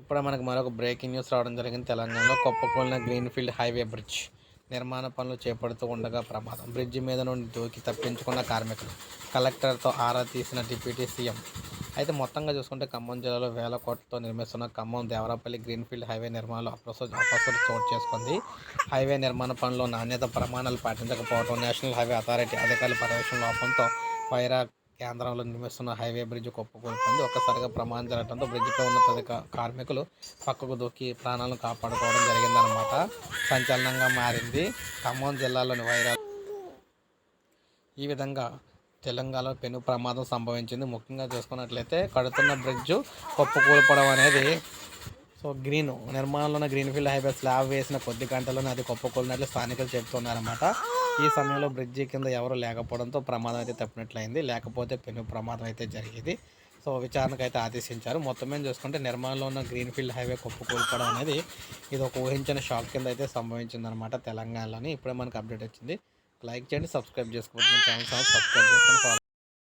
ఇప్పుడు మనకు మరొక బ్రేకింగ్ న్యూస్ రావడం జరిగింది. తెలంగాణలో కొప్పకూలిన గ్రీన్ఫీల్డ్ హైవే బ్రిడ్జ్ నిర్మాణ పనులు చేపడుతూ ఉండగా ప్రమాదం. బ్రిడ్జి మీద నుండి దూకి తప్పించుకున్న కార్మికులు కలెక్టర్తో ఆరా తీసిన డిప్యూటీ సీఎం. అయితే మొత్తంగా చూసుకుంటే ఖమ్మం జిల్లాలో వేల కోట్లతో నిర్మిస్తున్న ఖమ్మం దేవరాపల్లి గ్రీన్ఫీల్డ్ హైవే నిర్మాణంలో అప్రస అపసరు చోటు చేసుకుంది. హైవే నిర్మాణ పనుల్లో నాణ్యత ప్రమాణాలు పాటించకపోవడం నేషనల్ హైవే అథారిటీ అధికారుల పర్యవేక్షణ లోపంతో వైరా కేంద్రంలో నిర్మిస్తున్న హైవే బ్రిడ్జ్ కుప్పకూలిపోయింది ఒక్కసారిగా ప్రమాదం జరగడంతో బ్రిడ్జిపై ఉన్న తది కార్మికులు పక్కకు దూకి ప్రాణాలను కాపాడుకోవడం జరిగిందనమాట సంచలనంగా మారింది. ఖమ్మం జిల్లాలోని వైరాలు ఈ విధంగా తెలంగాణలో పెను ప్రమాదం సంభవించింది. ముఖ్యంగా చూసుకున్నట్లయితే కడుతున్న బ్రిడ్జ్ కుప్పకూలిపోవడం అనేది సో గ్రీన్ నిర్మాణంలో ఉన్న గ్రీన్ఫీల్డ్ హైవే స్లాబ్ వేసిన కొద్ది గంటల్లోనే అది కొప్పుకూలినట్లు స్థానికులు చెబుతున్నారన్నమాట. ఈ సమయంలో బ్రిడ్జి కింద ఎవరు లేకపోవడంతో ప్రమాదం అయితే తప్పినట్లయింది. లేకపోతే పెను ప్రమాదం అయితే జరిగేది. సో విచారణకు అయితే ఆదేశించారు. మొత్తం మీద చూసుకుంటే నిర్మాణంలో ఉన్న గ్రీన్ఫీల్డ్ హైవే కుప్పకూలిపోవడం అనేది ఇది ఒక ఊహించిన షాక్ కింద అయితే సంభవించిందనమాట తెలంగాణలోని. ఇప్పుడే మనకు అప్డేట్ వచ్చింది. లైక్ చేయండి సబ్స్క్రైబ్ చేసుకోండి. మన ఛానల్ సబ్స్క్రైబ్ చేసుకొని